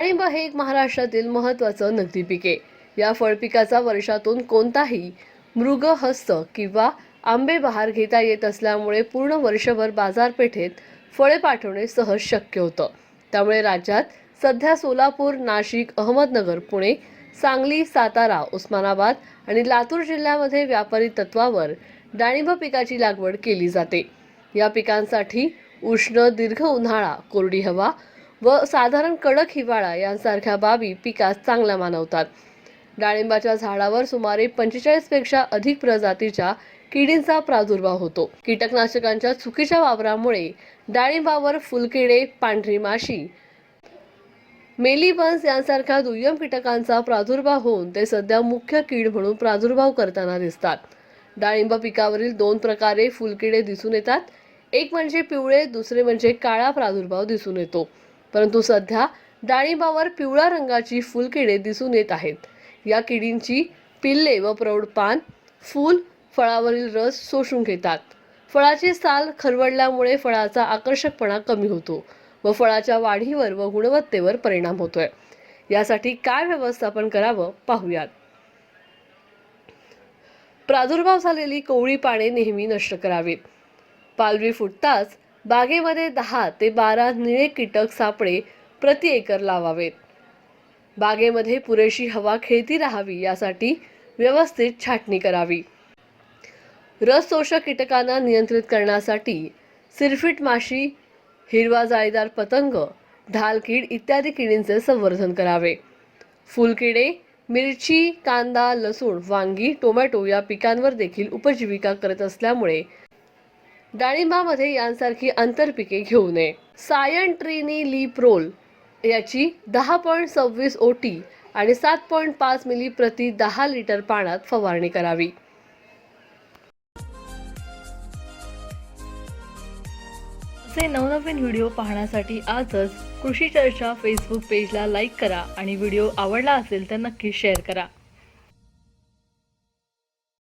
डाळिंब हे एक महाराष्ट्रातील महत्त्वाचं नगदी पिके. या फळपिकाचा वर्षातून कोणताही मृग हस्त किंवा आंबे बहार घेता येत असल्यामुळे पूर्ण वर्षभर बाजारपेठेत फळे पाठवणे सहज शक्य होतं. त्यामुळे राज्यात सध्या सोलापूर नाशिक अहमदनगर पुणे सांगली सातारा उस्मानाबाद आणि लातूर जिल्ह्यामध्ये व्यापारी तत्वावर डाळिंब पिकाची लागवड केली जाते. या पिकांसाठी उष्ण दीर्घ उन्हाळा कोरडी हवा व साधारण कडक हिवाळा यांसारख्या बाबी पिकास चांगल्या मानवतात. डाळिंबाच्या झाडावर सुमारे पंचेचाळीसपेक्षा अधिक प्रजातीच्या किडींचा प्रादुर्भाव होतो. कीटकनाशकांच्या चुकीच्या वापरामुळे डाळिंबावर फुलकिडे पांढरी माशी मेलीबन्स यांसारख्या दुय्यम कीटकांचा प्रादुर्भाव होऊन ते सध्या मुख्य कीड म्हणून प्रादुर्भाव करताना दिसतात. डाळिंब पिकावरील दोन प्रकारे फुलकिडे दिसून येतात. एक म्हणजे पिवळे दुसरे म्हणजे काळा प्रादुर्भाव दिसून येतो. परंतु सध्या डाळिंबावर पिवळ्या रंगाची फुलकिडे दिसून येत आहेत. या किडींची पिल्ले व प्रौढ पान फूल फळावरील रस शोषून घेतात. फळाची साल खरवडल्यामुळे फळाचा आकर्षकपणा कमी होतो व फळाच्या वाढीवर व गुणवत्तेवर परिणाम होतोय. यासाठी काय व्यवस्थापन करावं पाहूयात. प्रादुर्भाव झालेली कोवळी पाने नेहमी नष्ट करावीत. पालवी फुटताच बागेमध्ये दहा ते बारा निळे कीटक सापळे प्रति एकर लावावेत. बागेमध्ये पुरेशी हवा खेळती राहावी यासाठी व्यवस्थित छाटणी करावी. रस शोषक कीटकांना नियंत्रित करण्यासाठी सिरफिट माशी हिरवा जाळीदार पतंग ढालकीड इत्यादी किडींचे संवर्धन करावे. फुलकिडे मिरची कांदा लसूण वांगी टोमॅटो या पिकांवर देखील उपजीविका करत असल्यामुळे डाळिंबामध्ये यांसारखी आंतरपिके घेऊ नये. सायन ट्रीनी लीप्रोल याची दहा पॉईंट सव्वीस ओ टी आणि सात पॉईंट पाच मिली प्रति दहा लिटर पाण्यात फवारणी करावी. असे नवनवीन व्हिडिओ पाहण्यासाठी आजच कृषी चर्चा फेसबुक पेजला लाईक करा आणि व्हिडिओ आवडला असेल तर नक्की शेअर करा.